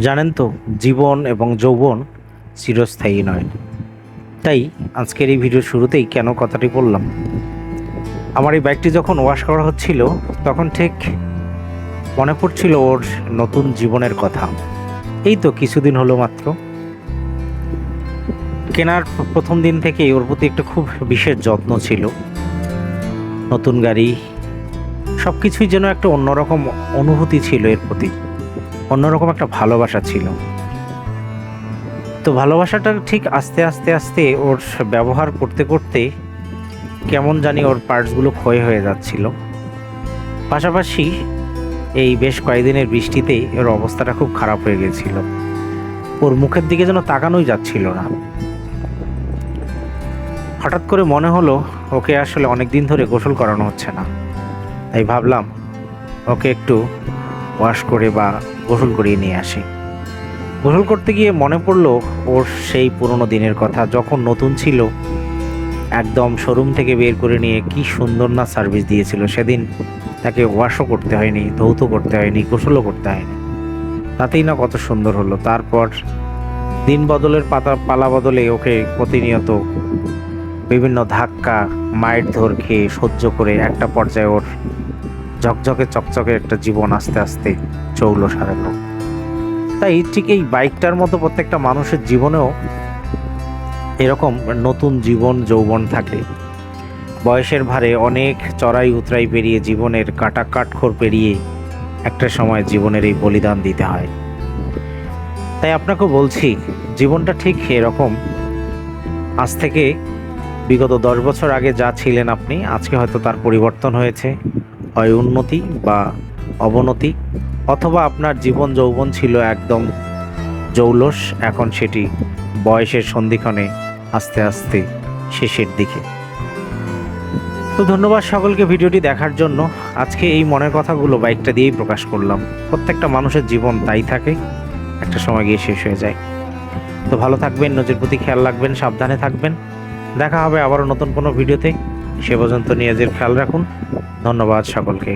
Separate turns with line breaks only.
জানেন তো, জীবন এবং যৌবন চিরস্থায়ী নয়। তাই আজকের এই ভিডিও শুরুতেই কেন কথাটি বললাম? আমার এই বাইকটি যখন ওয়াশ করা হচ্ছিল, তখন ঠিক মনে পড়ছিল ওর নতুন জীবনের কথা। এই তো কিছুদিন হলো মাত্র। কেনার প্রথম দিন থেকেই ওর প্রতি একটা খুব বিশেষ যত্ন ছিল। নতুন গাড়ি সব কিছুই যেন একটা অন্যরকম অনুভূতি ছিল এর প্রতি। অন্যরকম একটা ভালোবাসা ছিল। তো ভালোবাসাটা ঠিক আস্তে আস্তে আস্তে ওর ব্যবহার করতে করতে কেমন জানি ওর পার্টসগুলো ক্ষয় হয়ে যাচ্ছিল। পাশাপাশি এই বেশ কয়েকদিনের বৃষ্টিতেই ওর অবস্থাটা খুব খারাপ হয়ে গেছিল। ওর মুখের দিকে যেন তাকানোই যাচ্ছিল না। হঠাৎ করে মনে হলো ওকে আসলে অনেক দিন ধরে গোসল করানো হচ্ছে না। তাই ভাবলাম ওকে একটু ওয়াশ করে বা গোসল করিয়ে নিয়ে আসি। গোসল করতে গিয়ে মনে পড়ল ওর সেই পুরনো দিনের কথা, যখন নতুন ছিল। একদম শোরুম থেকে বের করে নিয়ে কি সুন্দর না সার্ভিস দিয়েছিল। সেদিন তাকে ওয়াশও করতে হয়নি, ধৌত করতে হয়নি, গোসলও করতে হয়নি। তাতেই না কত সুন্দর হলো। তারপর দিন বদলের পাতা, পালা বদলে ওকে প্রতিনিয়ত বিভিন্ন ধাক্কা মায়ের ধর খেয়ে সহ্য করে একটা পর্যায়ে ওর ঝকঝকে চকচকে একটা জীবন আস্তে আস্তে চৌলো সারালো। তাই ঠিক এই বাইকটার মতো প্রত্যেকটা মানুষের জীবনেও এরকম নতুন জীবন, যৌবন থাকে। বয়সের ভারে অনেক চড়াই উতরাই পেরিয়ে জীবনের কাটা কাঠখোর পেরিয়ে একটা সময় জীবনের এই বলিদান দিতে হয়। তাই আপনাকে বলছি, জীবনটা ঠিক এরকম। আজ থেকে বিগত দশ বছর আগে যা ছিলেন আপনি, আজকে হয়তো তার পরিবর্তন হয়েছে। উন্নতি বা অবনতি অথবা আপনার জীবন যৌবন ছিল একদম জৌলস, এখন সেটি বয়সের সন্ধিক্ষণে আস্তে আস্তে শেষের দিকে। তো ধন্যবাদ সকলকে ভিডিওটি দেখার জন্য। আজকে এই মনের কথাগুলো বাইকটা দিয়েই প্রকাশ করলাম। প্রত্যেকটা মানুষের জীবন তাই থাকে, একটা সময় গিয়ে শেষ হয়ে যায়। তো ভালো থাকবেন, নিজের প্রতি খেয়াল রাখবেন, সাবধানে থাকবেন। দেখা হবে আবারও নতুন কোনো ভিডিওতে। সে পর্যন্ত নিজেদের খেয়াল রাখুন। ধন্যবাদ সকলকে।